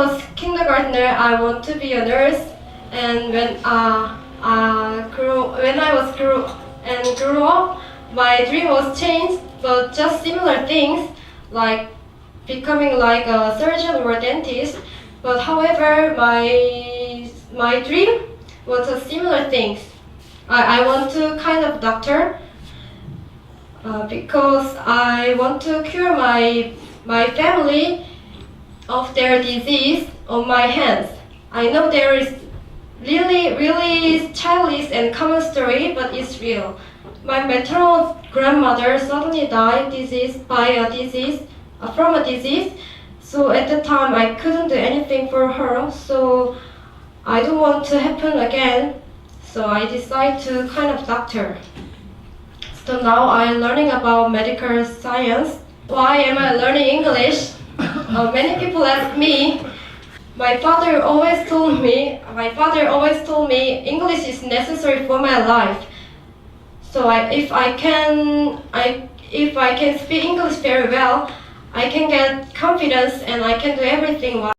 was kindergartner, I want to be a nurse. And when uh, uh, grew, when I was grew and grew up, my dream was changed, but just similar things like becoming like a surgeon or a dentist. But however, my my dream was a similar things. I, I want to kind of doctor uh, because I want to cure my my family of their disease on my hands. I know there is really really childish and common story, but it's real. My maternal grandmother suddenly died disease by a disease uh, from a disease. So at the time I couldn't do anything for her. So I don't want to happen again. So I decided to kind of doctor. So now I'm learning about medical science. Why am I learning English? Uh, many people ask me. My father always told me. My father always told me English is necessary for my life. So I, if I can, I if I can speak English very well, I can get confidence and I can do everything.